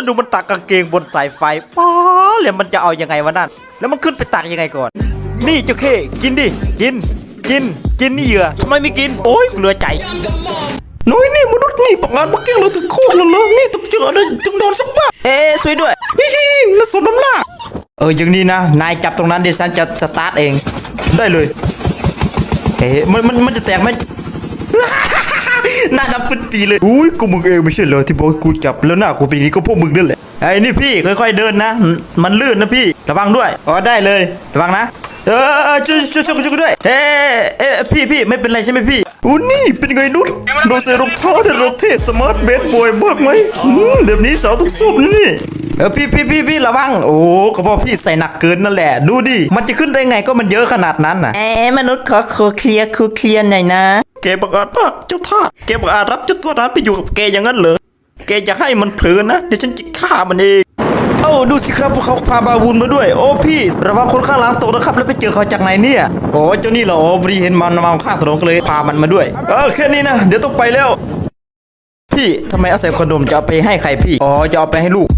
แล้วดูมันตักกางเกงบนสายไฟป้าแล้วมันจะเอายังไงวะนั่น แล้วมันขึ้นไปตักยังไงก่อน นี่เจ้าเข้กินดิ กิน กิน กินนี่เหยื่อทำไมไม่กิน โอ้ยเหลือใจ น้อยนี่มนุษย์นี่ประงานเมื่อกี้เราถึงโคตรแล้วเลยนี่ต้องเจอเลยต้องโดนสักบ้าเอ๊ะช่วยด้วยนี่น่าสนน้ำหน้าเอออย่างนี้นะ นายจับตรงนั้นเดี๋ยวฉันจะสตาร์ทเอง ได้เลย เอ๊ะมันมันมันจะแตกไหม หน้าดำเป็นปีเลยอุ้ยกูมึงเองไม่ใช่เหรอที่บอกให้กูจับแล้วหน้ากูเป็นอย่างนี้ก็พวกมึงนั่นแหละไอ้นี่พี่ค่อยๆเดินนะ มันลื่นนะพี่ระวังด้วยอ๋อได้เลยระวังนะเออช่วยช่วยช่วยช่วยกูด้วยเอ๊ะเอ๊ะพี่พี่ไม่เป็นไรใช่ไหมพี่อู้นี่เป็นไงนุชเราใส่รองเท้าในรถเทสมาร์ทเบสบอยมากไหมอืมแบบนี้สาวต้องสบนะนี่เออพี่พี่พี่พี่ระวัง โอ้ก็เพราะพี่ใส่หนักเกินนั่นแหละ ดูดิ มันจะขึ้นได้ไงก็มันเยอะขนาดนั้นน่ะ เอ๊ะมนุษย์ขอครูเคลียร์ครูเคลียร์หน่อยนะ แกบังอาจมากเจ้าทาสแกบังอาจรับเจ้าตัวนั้นไปอยู่กับแกอย่างนั้นเหรอ แกอย่าให้มันเผลอนะ เดี๋ยวฉันจะฆ่ามันเอง เอ้าดูสิครับพวกเขาพาบาวูนมาด้วย โอ้พี่ระวังคนข้างหลังตกนะครับ แล้วไปเจอเขาจากไหนเนี่ย โอ้เจ้านี่เหรอโอ้บรีเห็นมันมาข้างถนนก็เลยพามันมาด้วย เออแค่นี้นะ เดี๋ยวต้องไปแล้ว พี่ทำไมอาใส่คอนโดมจะเอาไปให้ใครพี่ อ๋อจะเอาไปให้ลูก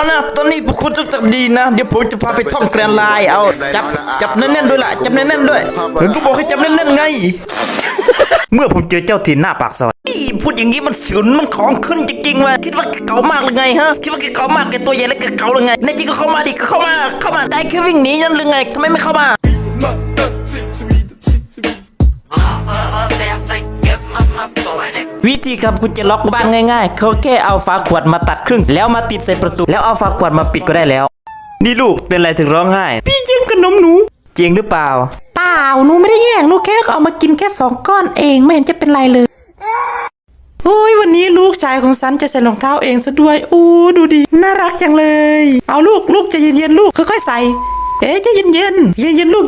เอานะ ตอนนี้พวกคุณต้องจับดีนะ เดี๋ยวผมจะพาไปท่องแกรนไลน์เอา จับ จับแน่นๆด้วยล่ะ จับแน่นๆด้วยเฮ้ยก็บอกให้จับแน่นๆไง เมื่อผมเจอเจ้าถิ่นหน้าปากซอยอีพูดอย่างนี้มันฉุนมันของขึ้นจริงๆว่ะคิดว่าเก่ามากหรือไงฮะคิดว่าเก่ามากแกตัวใหญ่แล้วแกเก่าหรือไงในจริงก็เข้ามาดิก็เข้ามาเข้ามาได้แค่วิ่งหนีนั่นหรือไงทำไมไม่เข้ามา วิธีการกุญแจล็อกบ้านง่าย ๆ เขาแค่เอาฝาขวดมาตัดครึ่ง แล้วมาติดใส่ประตูแล้วเอาฝาขวดมาปิดก็ได้แล้ว นี่ลูกเป็นไรถึงร้องไห้ พี่ยิงขนมหนูจริงหรือเปล่า เปล่าหนูไม่ได้แย่งลูกแค่เอามากินแค่สองก้อนเองไม่เห็นจะเป็นไรเลยโอ้ยวันนี้ลูกชายของฉันจะใส่รองเท้าเองซะด้วยโอ้ดูดิน่ารักจังเลย เอาลูกลูกใจะเย็นๆลูกค่อยๆใส่ เอ๊ะใจะเย็นๆเย็นๆลูก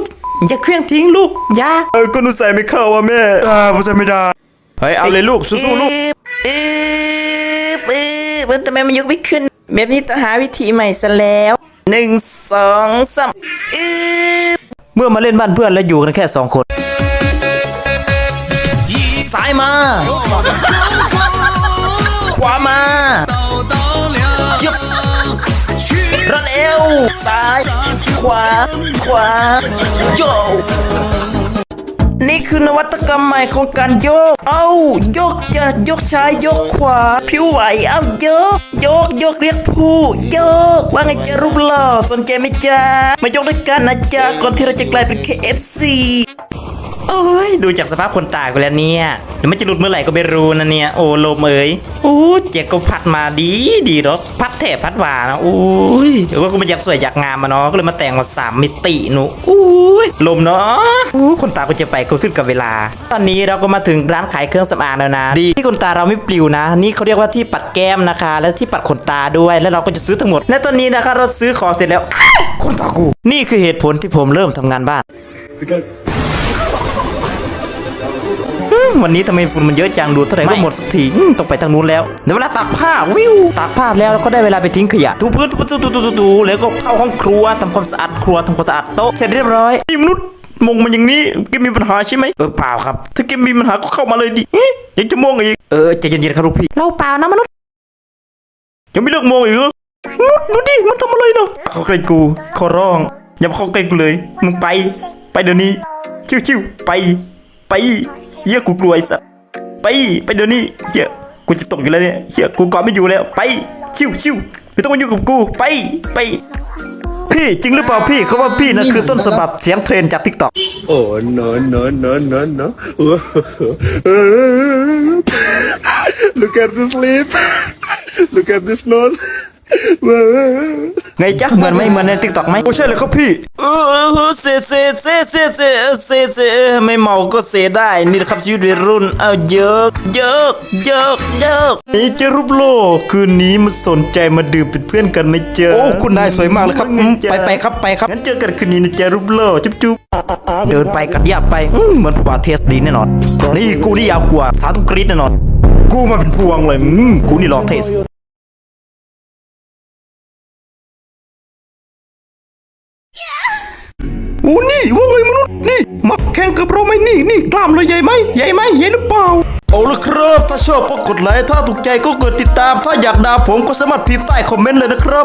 อย่าเคลื่องทิ้งลูกอย่าเออก็หนูใส่ไม่เข้าว่ะแม่อ่าผมใส่ไม่ได้ เฮ้ยเอาเลยลูกสู้ๆลูกเอ๊บเอ๊บมันทำไมมันยกไม่ขึ้นแบบนี้ต้องหาวิธีใหม่ซะแล้วหนึ่งสองสามเอ๊บเมื่อมาเล่นบ้านเพื่อนแล้วอยู่กันแค่สองคนซ้ายมา ขวามายึบรันเอวซ้าย ขวา ขวาโย นี่คือนวัตกรรมใหม่ของการโยก เอ้ายกจะยกซ้ายยกขวา ผิวไหวเอ้ายก ยกยกเรียกผู้ยก ว่าไงจะรูปหล่อสนใจไหมจ๊ะมายกด้วยกันนะจ๊ะก่อนที่เราจะกลายเป็น KFC โอ้ยดูจากสภาพคนตายกูแล้วเนี่ยเดี๋ยวมันจะหลุดเมื่อไหร่ก็ไม่รู้นะเนี่ยโอ้ลมเอ๋ยโอ้เจ๊ก็พัดมาดีดีหรอกพัดแถบพัดหวานะโอ้ยเดี๋ยวก็กูมันอยากสวยอยากงามมาเนาะก็เลยมาแต่งมาสามมิติหนูโอ้ยลมเนาะโอ้คนตากูจะไปก็ขึ้นกับเวลา ตอนนี้เราก็มาถึงร้านขายเครื่องสำอางแล้วนะดีที่คนตาเราไม่ปลิวนะ นี่เขาเรียกว่าที่ปัดแก้มนะคะ และที่ปัดขนตาด้วยแล้วเราก็จะซื้อทั้งหมด และตอนนี้นะคะเราซื้อของเสร็จแล้วอ้าวขนตากู นี่คือเหตุผลที่ผมเริ่มทำงานบ้านอืม วันนี้ทำไมฝุ่นมันเยอะจังดูเท่าไหร่ก็หมดสักทีอืมต้องไปทางนู้นแล้วเดี๋ยวเวลาตากผ้าวิวตากผ้าแล้วก็ได้เวลาไปทิ้งขยะถูพื้นถูพื้นถูถูถูถูถูแล้วก็เข้าห้องครัวทำความสะอาดครัวทำความสะอาดโต๊ะเสร็จเรียบร้อยนี่มนุษย์มงมันอย่างนี้แกมีปัญหาใช่ไหมเออเปล่าครับ ถ้าแกมีปัญหาก็เข้ามาเลยดิเอ๊ะยังจะมองอีกเออใจเย็นๆครับลูกพี่เราเปล่านะมนุษย์ยังไม่เลิกมองอีกเหรอนุดดูดิมันทำอะไรเนาะเข้าใกล้กูขอร้อง อย่ามาเข้าใกล้กูเลยมึงไป ไปเดี๋ยวนี้ ชิวๆไปไป เหี้ยกูกลัวไอ้สัสไปไปเดี๋ยวนี้เฮียกูจะตกอยู่แล้วเนี่ยเฮียกูเกาะไม่อยู่แล้วไปชิวชิวไม่ต้องมายุ่งกับกูไปไป พี่จริงหรือเปล่าพี่เขาว่าพี่นะคือต้นฉบับเสียงเทรนจากทิกตอก Oh no no no no no! Look at this lip. Look at this nose. ไงจ๊ะเหมือนไหมเหมือนในทิกตอกไหมโอ้ใช่เลยครับพี่เออเซเซเซเซเซเซเซไม่เมาก็เซได้นี่แหละครับชีวิตวัยรุ่นเอาเยอะเยอะเยอะเยอะนี่เจอรูปโลกคืนนี้มาสนใจมาดื่มเป็นเพื่อนกันไหม่เจอโอ้คุณนายสวยมากเลยครับอืมไปไปครับไปครับงั้นเจอกันคืนนี้นะเจอรูปโลกจุ๊บจุ๊บเดินไปกัดยาไปอืมเหมือนผู้บ่าวเทสดีแน่นอนนี่กูนี่ยาวกว่าสาวต้องกรี๊ดแน่นอนกูมาเป็นพวงเลยอืมกูนี่รอเทส ข่งกับเราไหมนี่นี่กล้ามเราใหญ่ไหมใหญ่ไหมใหญ่หรือเปล่าเอาละครับถ้าชอบก็กดไลค์ถ้าถูกใจก็กดติดตาม ถ้าอยากด่าผมก็สามารถพิมพ์ใต้คอมเมนต์เลยนะครับ